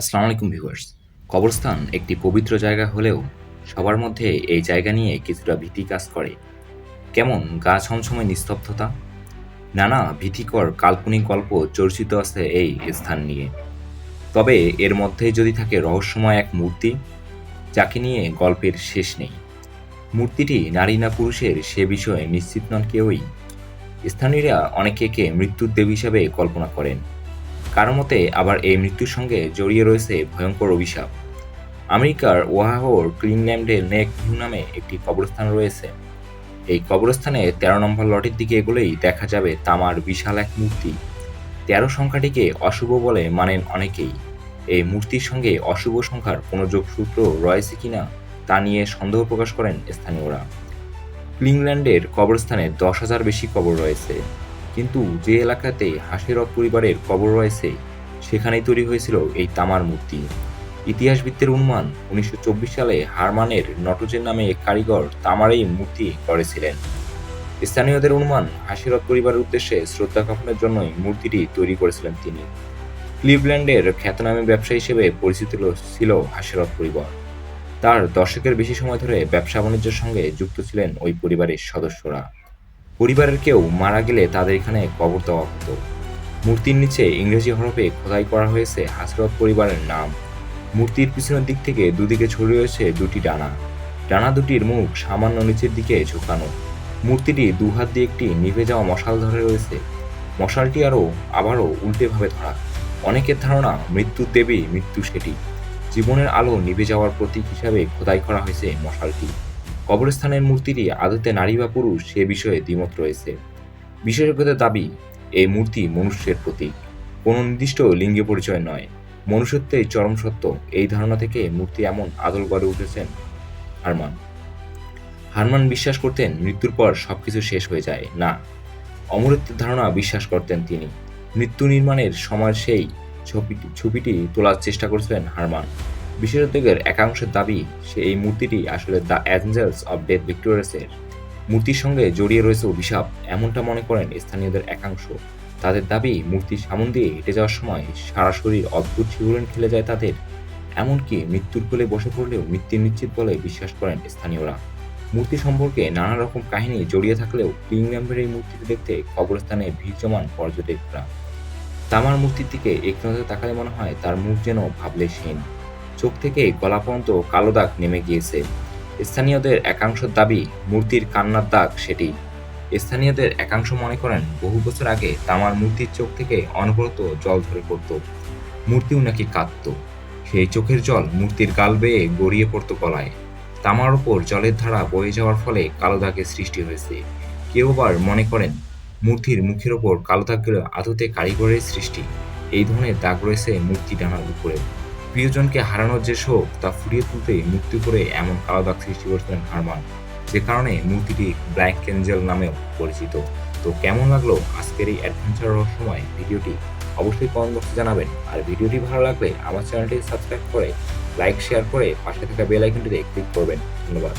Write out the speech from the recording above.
আসসালামু আলাইকুম ভিউয়ার্স। কবরস্থান একটি পবিত্র জায়গা হলেও সবার মধ্যে এই জায়গা নিয়ে কিছুটা ভীতি কাজ করে। কেমন গা ছমছমে নিস্তব্ধতা? নানা ভীতিকর কাল্পনিক গল্প চর্চিত আছে এই স্থান নিয়ে। তবে এর মধ্যে যদি থাকে রহস্যময় এক মূর্তি, যাকে নিয়ে গল্পের শেষ নেই। মূর্তিটি নারী না পুরুষের সে বিষয়ে নিশ্চিত নন কেউই। স্থানীয়রা অনেকে একে মৃত্যুর দেব হিসাবে কল্পনা করেন। কারও মতে আবার এই মৃত্যুর সঙ্গে জড়িয়ে রয়েছে ভয়ঙ্কর অভিশাপ। আমেরিকার ওয়াহাওর ক্লিনল্যান্ডের নেক ভিউ নামে একটি কবরস্থান রয়েছে। এই কবরস্থানে তেরো নম্বর লটের দিকে এগোলেই দেখা যাবে তামার বিশাল এক মূর্তি। তেরো সংখ্যাটিকে অশুভ বলে মানেন অনেকেই। এই মূর্তির সঙ্গে অশুভ সংখ্যার কোনো যোগসূত্র রয়েছে কিনা তা নিয়ে সন্দেহ প্রকাশ করেন স্থানীয়রা। ক্লিংল্যান্ডের কবরস্থানে দশ হাজার বেশি কবর রয়েছে। কিন্তু যে এলাকাতে হাসেরত পরিবারের কবর রয়েছে, সেখানেই তৈরি হয়েছিল এই তামার মূর্তি। ইতিহাসবিদদের অনুমান উনিশশো চব্বিশ সালে হারমানের নটজের নামে এক কারিগর তামার এই মূর্তি করেছিলেন স্থানীয়দের অনুমান হাসিরত পরিবারের উদ্দেশ্যে শ্রদ্ধা জ্ঞাপনের জন্যই মূর্তিটি তৈরি করেছিলেন তিনি। ক্লিভল্যান্ডের খ্যাতনামী ব্যবসা হিসেবে পরিচিত ছিল হাসিরত পরিবার। তার দশকের বেশি সময় ধরে ব্যবসা বাণিজ্যের সঙ্গে যুক্ত ছিলেন ওই পরিবারের সদস্যরা। পরিবারের কেউ মারা গেলে তাদের এখানে কবর দেওয়া হতো। মূর্তির নিচে ইংরেজি হরফে খোদাই করা হয়েছে হাসরত পরিবারের নাম। মূর্তির পিছনের দিক থেকে দুদিকে ছড়িয়ে রয়েছে দুটি ডানা। ডানা দুটির মুখ সামান্য নিচের দিকে ঝোঁকানো। মূর্তিটি দুহাত দিয়ে একটি নিভে যাওয়া মশাল ধরে রয়েছে। মশালটি আরও আবারও উল্টেভাবে ধরা। অনেকের ধারণা মৃত্যুর দেবী, মৃত্যু সেটি। জীবনের আলো নিভে যাওয়ার প্রতীক হিসাবে খোদাই করা হয়েছে মশালটি। কবরস্থানের মূর্তিটি আদতে নারী বা পুরুষ সে বিষয়ে দ্বিমত রয়েছে। বিশেষজ্ঞদের দাবি, এই মূর্তি মনুষ্যের প্রতীক। কোনো নির্দিষ্ট লিঙ্গে পরিচয় নয়। মনুষ্যত্বেই চরম সত্য, এই ধারণা থেকে মূর্তি এমন আদল গড়ে উঠেছেন হারমান। হারমান বিশ্বাস করতেন মৃত্যুর পর সবকিছু শেষ হয়ে যায়। না, অমরত্বের ধারণা বিশ্বাস করতেন তিনি। মৃত্যু নির্মাণের সময় সেই ছবিটি ছবিটি তোলার চেষ্টা করেছিলেন হারমান। বিশেষজ্ঞদের একাংশের দাবি, সে এই মূর্তিটি আসলে দ্য অ্যাঞ্জেলস অব ডেথ ভিক্টোরিয়াসের মূর্তির সঙ্গে জড়িয়ে রয়েছে অভিশাপ, এমনটা মনে করেন স্থানীয়দের একাংশ। তাদের দাবি, মূর্তির সামন দিয়ে হেঁটে যাওয়ার সময় সারা শরীর অদ্ভুত শিহরণ খেলে যায় তাদের। এমনকি মৃত্যুর কোলে বসে পড়লেও মৃত্যু নিশ্চিত বলে বিশ্বাস করেন স্থানীয়রা। মূর্তি সম্পর্কে নানা রকম কাহিনী জড়িয়ে থাকলেও কিংল্যাম্বের এই মূর্তিটি দেখতে কবরস্থানে ভিড় জমান পর্যটকরা। তামার মূর্তির দিকে একটু নজরে তাকালে মনে হয় তার মুখ যেন ভাবলে সেন চোখ থেকে গলা পর্যন্ত কালো দাগ নেমে গিয়েছে। স্থানীয়দের একাংশ দাবি, মূর্তির কান্নার দাগ সেটি। স্থানীয়দের একাংশ মনে করেন, বহু বছর আগে তামার মূর্তির চোখ থেকে অনবরত জল ধরে পড়ত। মূর্তিও নাকি কাঁদত। সেই চোখের জল মূর্তির গাল বেয়ে গড়িয়ে পড়ত গলায়। তামার ওপর জলের ধারা বয়ে যাওয়ার ফলে কালো দাগের সৃষ্টি হয়েছে। কেউ আবার মনে করেন, মূর্তির মুখের ওপর কালো দাগগুলো আদতে কারিগরের সৃষ্টি। এই ধরনের দাগ রয়েছে মূর্তি ডানার উপরে। প্রিয়জনকে হারানোর যে শোক তা ফুরিয়ে তুলতে মৃত্যু করে এমন কালো দাগ সৃষ্টি করেছিলেন হারমান, যে কারণে মূর্তিটি ব্ল্যাক এঞ্জেল নামেও পরিচিত। তো কেমন লাগল আজকের এই অ্যাডভেঞ্চার সময় ভিডিওটি? অবশ্যই কমেন্ট বক্সে জানাবেন। আর ভিডিওটি ভালো লাগলে আমার চ্যানেলটি সাবস্ক্রাইব করে লাইক শেয়ার করে পাশে থাকা বেল আইকনটিতে ক্লিক করবেন। ধন্যবাদ।